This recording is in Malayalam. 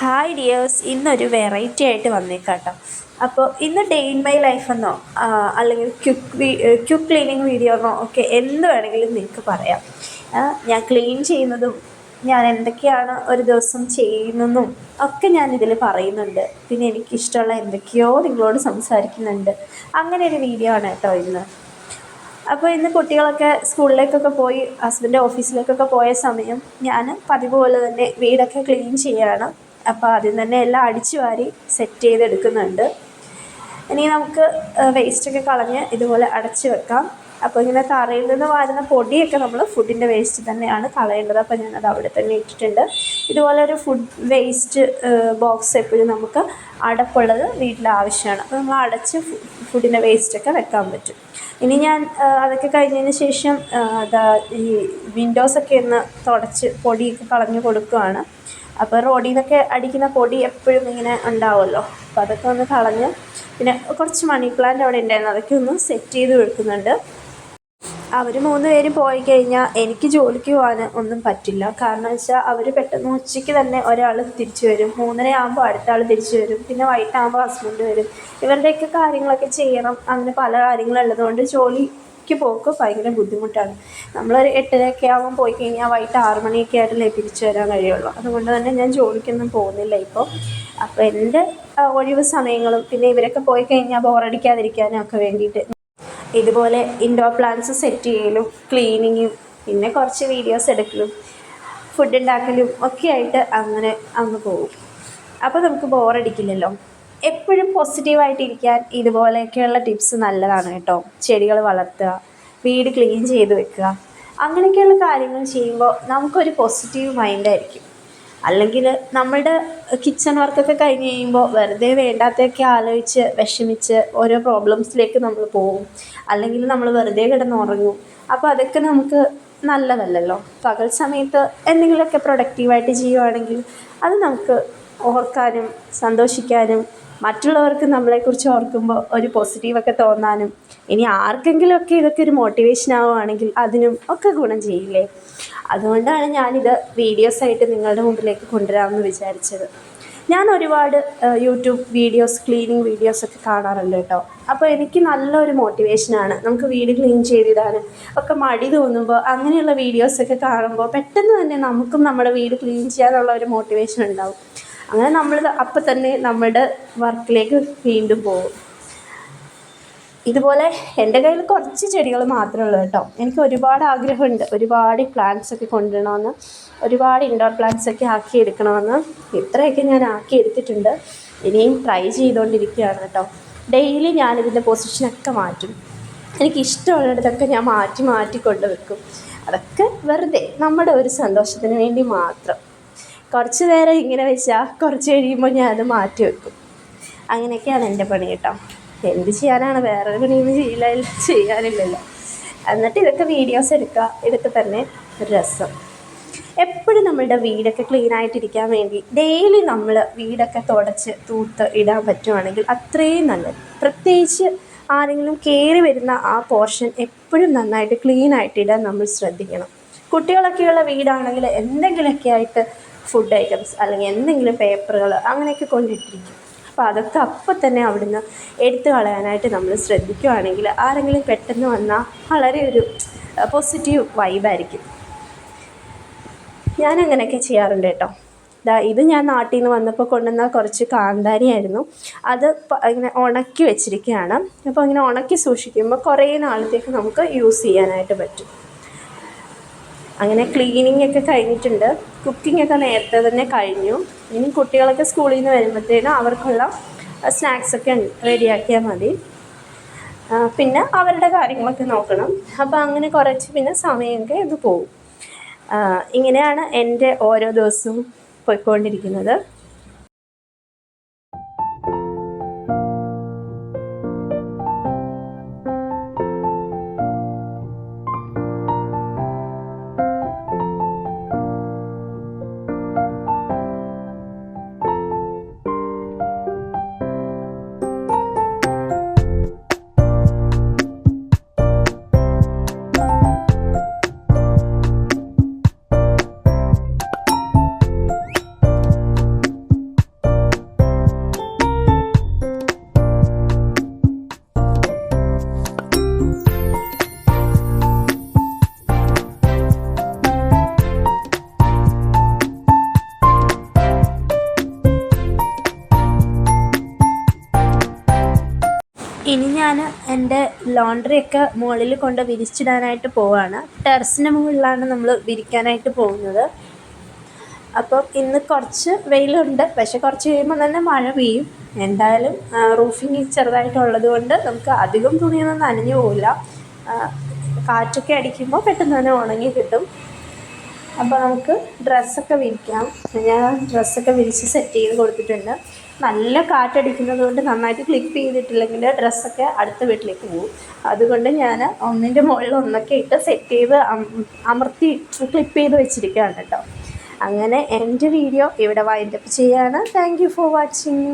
ഹായ് ഡിയേഴ്സ് ഇന്നൊരു വെറൈറ്റി ആയിട്ട് വന്നേക്കാട്ടോ. അപ്പോൾ ഇന്ന് ഡേ ഇൻ മൈ ലൈഫ് എന്നോ അല്ലെങ്കിൽ ക്യുക്ക് ക്യുക്ക് ക്ലീനിങ് വീഡിയോ എന്നോ ഒക്കെ എന്ത് വേണമെങ്കിലും നിങ്ങൾക്ക് പറയാം. ഞാൻ ക്ലീൻ ചെയ്യുന്നതും ഞാൻ എന്തൊക്കെയാണ് ഒരു ദിവസം ചെയ്യുന്നതും ഒക്കെ ഞാൻ ഇതിൽ പറയുന്നുണ്ട്. പിന്നെ എനിക്കിഷ്ടമുള്ള എന്തൊക്കെയോ നിങ്ങളോട് സംസാരിക്കുന്നുണ്ട്. അങ്ങനെ ഒരു വീഡിയോ ആണ് കേട്ടോ ഇന്ന്. അപ്പോൾ ഇന്ന് കുട്ടികളൊക്കെ സ്കൂളിലേക്കൊക്കെ പോയി ഹസ്ബൻഡ് ഓഫീസിലേക്കൊക്കെ പോയ സമയം ഞാൻ പതിവ് പോലെ തന്നെ വീടൊക്കെ ക്ലീൻ ചെയ്യാണ്. അപ്പോൾ ആദ്യം തന്നെ എല്ലാം അടിച്ചു വാരി സെറ്റ് ചെയ്തെടുക്കുന്നുണ്ട്. ഇനി നമുക്ക് വേസ്റ്റൊക്കെ കളഞ്ഞ് ഇതുപോലെ അടച്ചു വെക്കാം. അപ്പോൾ ഇങ്ങനെ തറയിൽ നിന്ന് വാരുന്ന പൊടിയൊക്കെ നമ്മൾ ഫുഡിന്റെ വേസ്റ്റ് തന്നെയാണ് കളയേണ്ടത്. അപ്പോൾ ഞാനത് അവിടെ തന്നെ ഇട്ടിട്ടുണ്ട്. ഇതുപോലെ ഒരു ഫുഡ് വേസ്റ്റ് ബോക്സ് എപ്പോഴും നമുക്ക് അടപ്പുള്ളത് വീട്ടിൽ ആവശ്യമാണ് അപ്പോൾ നമ്മൾ അടച്ച് ഫുഡിന്റെ വേസ്റ്റൊക്കെ വെക്കാൻ പറ്റും. ഇനി ഞാൻ അതൊക്കെ കഴിഞ്ഞതിന് ശേഷം ഈ വിൻഡോസൊക്കെ ഒന്ന് തുടച്ച് പൊടിയൊക്കെ കളഞ്ഞു കൊടുക്കുകയാണ് അപ്പോൾ റോഡിൽ നിന്നൊക്കെ അടിക്കുന്ന പൊടി എപ്പോഴും ഇങ്ങനെ ഉണ്ടാവുമല്ലോ. അപ്പോൾ അതൊക്കെ ഒന്ന് കളഞ്ഞ് പിന്നെ കുറച്ച് മണി പ്ലാന്റ് അവിടെ ഉണ്ടായിരുന്നു. അതൊക്കെ ഒന്ന് സെറ്റ് ചെയ്ത് വെക്കുന്നുണ്ട്. അവർ മൂന്ന് പേരും പോയി കഴിഞ്ഞാൽ എനിക്ക് ജോലിക്ക് പോകാൻ ഒന്നും പറ്റില്ല. കാരണം വെച്ചാൽ അവർ പെട്ടെന്ന് ഉച്ചയ്ക്ക് തന്നെ ഒരാൾ തിരിച്ചു വരും. മൂന്നര ആകുമ്പോൾ അടുത്ത ആൾ തിരിച്ചു വരും. പിന്നെ വൈകിട്ടാകുമ്പോൾ ഹസ്ബൻഡ് വരും. ഇവരുടെയൊക്കെ കാര്യങ്ങളൊക്കെ ചെയ്യണം. അങ്ങനെ പല കാര്യങ്ങളുള്ളതുകൊണ്ട് ജോലിക്ക് പോക്ക് ഭയങ്കര ബുദ്ധിമുട്ടാണ്. നമ്മളൊരു എട്ടരയൊക്കെ ആകുമ്പോൾ പോയി കഴിഞ്ഞാൽ വൈകിട്ട് ആറ് മണിയൊക്കെ ആയിട്ടല്ലേ തിരിച്ചു വരാൻ കഴിയുള്ളൂ. അതുകൊണ്ട് തന്നെ ഞാൻ ജോലിക്കൊന്നും പോകുന്നില്ല ഇപ്പോൾ അപ്പോൾ എന്റെ ഒഴിവ് സമയങ്ങളും പിന്നെ ഇവരൊക്കെ പോയി കഴിഞ്ഞാൽ ബോറടിക്കാതിരിക്കാനും ഒക്കെ വേണ്ടിയിട്ട് ഇതുപോലെ ഇൻഡോർ പ്ലാന്റ്സ് സെറ്റ് ചെയ്യലും ക്ലീനിങ്ങും പിന്നെ കുറച്ച് വീഡിയോസ് എടുക്കലും ഫുഡ് ഉണ്ടാക്കലും ഒക്കെ ആയിട്ട് അങ്ങനെ അങ്ങ് പോകും. അപ്പോൾ നമുക്ക് ബോറടിക്കില്ലല്ലോ. എപ്പോഴും പോസിറ്റീവായിട്ടിരിക്കാൻ ഇതുപോലെയൊക്കെയുള്ള ടിപ്സ് നല്ലതാണ് കേട്ടോ. ചെടികൾ വളർത്തുക വീട് ക്ലീൻ ചെയ്ത് വെക്കുക അങ്ങനെയൊക്കെയുള്ള കാര്യങ്ങൾ ചെയ്യുമ്പോൾ നമുക്കൊരു പോസിറ്റീവ് മൈൻഡായിരിക്കും അല്ലെങ്കിൽ നമ്മളുടെ കിച്ചൺ വർക്കൊക്കെ കഴിഞ്ഞ് കഴിയുമ്പോൾ വെറുതെ വേണ്ടാത്തൊക്കെ ആലോചിച്ച് വിഷമിച്ച് ഓരോ പ്രോബ്ലംസിലേക്ക് നമ്മൾ പോകും. അല്ലെങ്കിൽ നമ്മൾ വെറുതെ കിടന്നുറങ്ങും. അപ്പോൾ അതൊക്കെ നമുക്ക് നല്ലതല്ലല്ലോ. പകൽ സമയത്ത് എന്തെങ്കിലുമൊക്കെ പ്രൊഡക്റ്റീവായിട്ട് ചെയ്യുവാണെങ്കിൽ അത് നമുക്ക് ഓർക്കാനും സന്തോഷിക്കാനും മറ്റുള്ളവർക്ക് നമ്മളെക്കുറിച്ച് ഓർക്കുമ്പോൾ ഒരു പോസിറ്റീവൊക്കെ തോന്നാനും ഇനി ആർക്കെങ്കിലുമൊക്കെ ഇതൊക്കെ ഒരു മോട്ടിവേഷൻ ആവുകയാണെങ്കിൽ അതിനും ഒക്കെ ഗുണം ചെയ്യില്ലേ? അതുകൊണ്ടാണ് ഞാനിത് വീഡിയോസായിട്ട് നിങ്ങളുടെ മുമ്പിലേക്ക് കൊണ്ടുവരാമെന്ന് വിചാരിച്ചത്. ഞാൻ ഒരുപാട് യൂട്യൂബ് വീഡിയോസ് ക്ലീനിങ് വീഡിയോസൊക്കെ കാണാറുണ്ട് കേട്ടോ. അപ്പോൾ എനിക്ക് നല്ലൊരു മോട്ടിവേഷനാണ് നമുക്ക് വീട് ക്ലീൻ ചെയ്തിടാനും ഒക്കെ മടി തോന്നുമ്പോൾ അങ്ങനെയുള്ള വീഡിയോസൊക്കെ കാണുമ്പോൾ പെട്ടെന്ന് തന്നെ നമുക്കും നമ്മുടെ വീട് ക്ലീൻ ചെയ്യാനുള്ള ഒരു മോട്ടിവേഷൻ ഉണ്ടാവും. അങ്ങനെ നമ്മൾ അപ്പം തന്നെ നമ്മുടെ വർക്കിലേക്ക് വീണ്ടും പോകും. ഇതുപോലെ എന്റെ കയ്യിൽ കുറച്ച് ചെടികൾ മാത്രമേ ഉള്ളൂ കേട്ടോ. എനിക്ക് ഒരുപാട് ആഗ്രഹമുണ്ട്. ഒരുപാട് പ്ലാന്റ്സ് ഒക്കെ കൊണ്ടുവരണമെന്ന് ഒരുപാട് ഇൻഡോർ പ്ലാന്റ്സ് ഒക്കെ ആക്കി എടുക്കണമെന്ന് ഇത്രയൊക്കെ ഞാൻ ആക്കി എടുത്തിട്ടുണ്ട് ഇനിയും ട്രൈ ചെയ്തുകൊണ്ടിരിക്കുകയാണ് കേട്ടോ. ഡെയിലി ഞാനിതിന്റെ പൊസിഷനൊക്കെ മാറ്റും. എനിക്ക് ഇഷ്ടമുള്ളിടത്തൊക്കെ ഞാൻ മാറ്റി മാറ്റി കൊണ്ടുവെക്കും അതൊക്കെ വെറുതെ നമ്മുടെ ഒരു സന്തോഷത്തിന് വേണ്ടി മാത്രം. കുറച്ച് നേരം ഇങ്ങനെ വെച്ചാൽ കുറച്ച് കഴിയുമ്പോൾ ഞാൻ അത് മാറ്റി വെക്കും. അങ്ങനെയൊക്കെയാണ് എന്റെ പണി കേട്ടോ. എന്ത് ചെയ്യാനാണ്? വേറെ പണിയൊന്നും ചെയ്യില്ല ചെയ്യാനില്ലല്ലോ. എന്നിട്ട് ഇതൊക്കെ വീഡിയോസ് എടുക്കുക. ഇതൊക്കെ തന്നെ ഒരു രസം. എപ്പോഴും നമ്മളുടെ വീടൊക്കെ ക്ലീൻ ആയിട്ടിരിക്കാൻ വേണ്ടി ഡെയിലി നമ്മൾ വീടൊക്കെ തുടച്ച് തൂത്ത് ഇടാൻ പറ്റുവാണെങ്കിൽ അത്രയും നല്ലത്. പ്രത്യേകിച്ച് ആരെങ്കിലും കയറി വരുന്ന ആ പോർഷൻ എപ്പോഴും നന്നായിട്ട് ക്ലീൻ ആയിട്ടിടാൻ നമ്മൾ ശ്രദ്ധിക്കണം. കുട്ടികളൊക്കെയുള്ള വീടാണെങ്കിൽ എന്തെങ്കിലുമൊക്കെ ആയിട്ട് ഫുഡ് ഐറ്റംസ് അല്ലെങ്കിൽ എന്തെങ്കിലും പേപ്പറുകൾ അങ്ങനെയൊക്കെ കൊണ്ടിട്ടിരിക്കും. അപ്പോൾ അതൊക്കെ അപ്പം തന്നെ അവിടുന്ന് എടുത്തു കളയാനായിട്ട് നമ്മൾ ശ്രദ്ധിക്കുകയാണെങ്കിൽ ആരെങ്കിലും പെട്ടെന്ന് വന്നാൽ വളരെ ഒരു പോസിറ്റീവ് വൈബായിരിക്കും ഞാൻ അങ്ങനെയൊക്കെ ചെയ്യാറുണ്ട് കേട്ടോ. ദാ ഇത് ഞാൻ നാട്ടിൽ നിന്ന് വന്നപ്പോൾ കൊണ്ടുവന്ന കുറച്ച് കാന്താരിയായിരുന്നു. അത് ഇങ്ങനെ ഉണക്കി വെച്ചിരിക്കുകയാണ് അപ്പോൾ ഇങ്ങനെ ഉണക്കി സൂക്ഷിക്കുമ്പോൾ കുറേ നാളത്തേക്ക് നമുക്ക് യൂസ് ചെയ്യാനായിട്ട് പറ്റും. അങ്ങനെ ക്ലീനിങ് ഒക്കെ കഴിഞ്ഞിട്ടുണ്ട്. കുക്കിംഗ് ഒക്കെ നേരത്തെ തന്നെ കഴിഞ്ഞു. ഇനി കുട്ടികളൊക്കെ സ്കൂളിൽ നിന്ന് വരുമ്പോഴത്തേനും അവർക്കുള്ള സ്നാക്സ് ഒക്കെ റെഡിയാക്കിയാൽ മതി. പിന്നെ അവരുടെ കാര്യങ്ങളൊക്കെ നോക്കണം. അപ്പോൾ അങ്ങനെ കുറച്ച് പിന്നെ സമയമൊക്കെ ഇത് പോകും ഇങ്ങനെയാണ് എന്റെ ഓരോ ദിവസവും പോയിക്കൊണ്ടിരിക്കുന്നത്. ഇനി ഞാൻ എന്റെ ലോണ്ടറിയൊക്കെ മുകളിൽ കൊണ്ട് വിരിച്ചിടാനായിട്ട് പോവാണ്. ടെറസിന് മുകളിലാണ് നമ്മൾ വിരിക്കാനായിട്ട് പോകുന്നത്. അപ്പം ഇന്ന് കുറച്ച് വെയിലുണ്ട്. പക്ഷെ കുറച്ച് കഴിയുമ്പോൾ തന്നെ മഴ പെയ്യും. എന്തായാലും റൂഫിങ് ചെറുതായിട്ടുള്ളത് കൊണ്ട് നമുക്ക് അധികം തുണിയൊന്നും നനഞ്ഞു പോവില്ല. കാറ്റൊക്കെ അടിക്കുമ്പോൾ പെട്ടെന്ന് തന്നെ ഉണങ്ങി കിട്ടും. അപ്പോൾ നമുക്ക് ഡ്രസ്സൊക്കെ വിരിക്കാം. ഞാൻ ഡ്രസ്സൊക്കെ വിരിച്ച് സെറ്റ് ചെയ്ത് കൊടുത്തിട്ടുണ്ട്. നല്ല കാറ്റടിക്കുന്നത് കൊണ്ട് നന്നായിട്ട് ക്ലിപ്പ് ചെയ്തിട്ടില്ലെങ്കിൽ ഡ്രസ്സൊക്കെ അടുത്ത വീട്ടിലേക്ക് പോകും. അതുകൊണ്ട് ഞാൻ ഒന്നിന്റെ മുകളിൽ ഒന്നൊക്കെ ഇട്ട് സെറ്റ് ചെയ്ത് അമർത്തി ക്ലിപ്പ് ചെയ്ത് വെച്ചിരിക്കുകയാണ് കേട്ടോ. അങ്ങനെ എന്റെ വീഡിയോ ഇവിടെ വൈൻഡപ്പ് ചെയ്യാണ്. Thank for watching